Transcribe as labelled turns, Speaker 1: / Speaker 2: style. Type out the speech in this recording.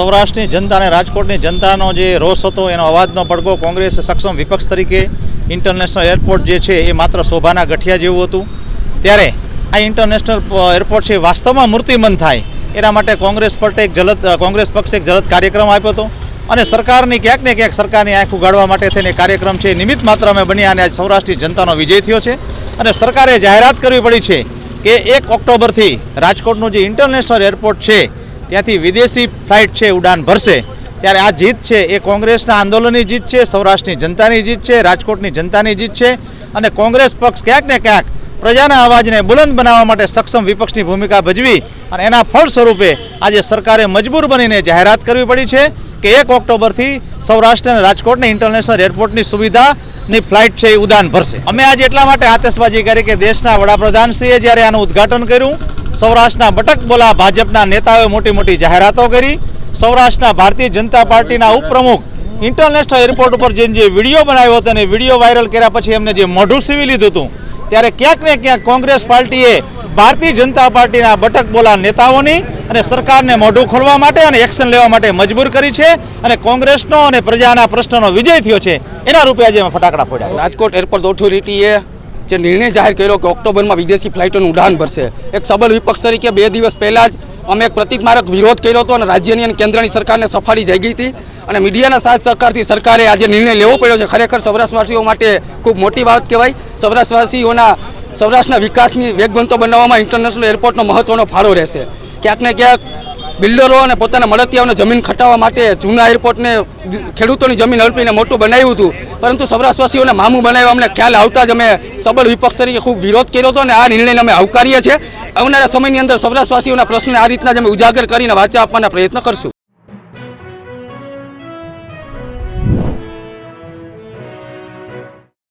Speaker 1: સૌરાષ્ટ્રની જનતા અને રાજકોટની જનતાનો જે રોષ હતો, એનો અવાજનો પડઘો કોંગ્રેસ સક્ષમ વિપક્ષ તરીકે ઇન્ટરનેશનલ એરપોર્ટ જે છે, એ માત્ર શોભાના ગઠિયા જેવું હતું. ત્યારે આ ઇન્ટરનેશનલ એરપોર્ટ છે વાસ્તવમાં મૂર્તિમંત થાય. એના માટે કોંગ્રેસ પક્ષે એક જલદ, કોંગ્રેસ પક્ષે એક જલદ કાર્યક્રમ આપ્યો હતો. અને સરકારની ક્યાંક ને ક્યાંક સરકારની આંખ ઉગાડવા માટે થઈને કાર્યક્રમ છે નિમિત્ત નિમિત્ત માત્રામાં બન્યા અને આજ સૌરાષ્ટ્રની જનતાનો વિજય થયો છે. અને સરકારે જાહેરાત કરવી પડી છે કે એક ઓક્ટોબરથી રાજકોટનું જે ઇન્ટરનેશનલ એરપોર્ટ છે ત્યાંથી વિદેશી ફ્લાઇટ છે, ઉડાન ભરશે. ત્યારે આ જીત છે, એ કોંગ્રેસના આંદોલનની જીત છે, સૌરાષ્ટ્રની જનતાની જીત છે, રાજકોટની જનતાની જીત છે અને કોંગ્રેસ પક્ષ ક્યાંક ને ક્યાંક પ્રજાના અવાજને બુલંદ બનાવવા માટે સક્ષમ વિપક્ષની ભૂમિકા ભજવી અને એના ફળ સ્વરૂપે આજે સરકારે મજબૂર બનીને જાહેરાત કરવી પડી છે કે એક ઓક્ટોબરથી સૌરાષ્ટ્ર અને રાજકોટને ઇન્ટરનેશનલ એરપોર્ટની સુવિધાની ફ્લાઇટ છે, એ ઉડાન ભરશે. અમે આજે એટલા માટે આતશબાજી કરી કે દેશના વડાપ્રધાનશ્રીએ જ્યારે આનું ઉદ્ઘાટન કર્યું સૌરાષ્ટ્રના બટક બોલા ભાજપના નેતાઓએ મોટી મોટી જાહેરાતો કરી. સૌરાષ્ટ્રના ભારતીય જનતા પાર્ટીના ઉપપ્રમુખ ઇન્ટરનેશનલ એરપોર્ટ ઉપર જઈને જે વીડિયો બનાવ્યો હતો અને વીડિયો વાયરલ કર્યા પછી એમને જે મોઢું સીવી લીધું હતું, ત્યારે ક્યાંક ને ક્યાંક કોંગ્રેસ પાર્ટીએ ભારતીય જનતા પાર્ટીના બટક બોલા નેતાઓની અને સરકારને મોઢું ખોલવા માટે અને એક્શન લેવા માટે મજબૂર કરી છે અને કોંગ્રેસનો અને પ્રજાના પ્રશ્નનો વિજય થયો છે. એના રૂપે આજે ફટાકડા ફોડ્યા.
Speaker 2: રાજકોટ એરપોર્ટ ઓથોરિટીએ જે નિર્ણય જાહેર કર્યો કે ઓક્ટોબરમાં વિદેશી ફ્લાઇટોનું ઉડાન ભરશે. એક સબળ વિપક્ષ તરીકે બે દિવસ પહેલાં જ અમે એક પ્રતિકમારક વિરોધ કર્યો હતો અને રાજ્યની અને કેન્દ્રની સરકારને સફાળી જાગી હતી અને મીડિયાના સાથ સહકારથી સરકારે આજે નિર્ણય લેવો પડ્યો છે. ખરેખર સૌરાષ્ટ્રવાસીઓ માટે ખૂબ મોટી બાબત કહેવાય. સૌરાષ્ટ્રવાસીઓના, સૌરાષ્ટ્રના વિકાસની વેગવંતો બનાવવામાં ઇન્ટરનેશનલ એરપોર્ટનો મહત્વનો ફાળો રહેશે. ક્યાંક ને ક્યાંક બિલ્ડરો અને પોતાના મળતિયાઓને જમીન ખટાવવા માટે જૂના એરપોર્ટને ખેડૂતોની જમીન અલ્પીને મોટું બનાવ્યું હતું. પરંતુ સૌરાષ્ટ્રવાસીઓને મામું બનાવ્યા. અમને ખ્યાલ આવતા જ અમે સબળ વિપક્ષ તરીકે ખૂબ વિરોધ કર્યો હતો અને આ નિર્ણયને અમે આવકારીએ છીએ. આવનારા સમયની અંદર સૌરાષ્ટ્રવાસીઓના પ્રશ્નને આ રીતના જ અમે ઉજાગર કરીને વાંચા આપવાના પ્રયત્ન કરશું.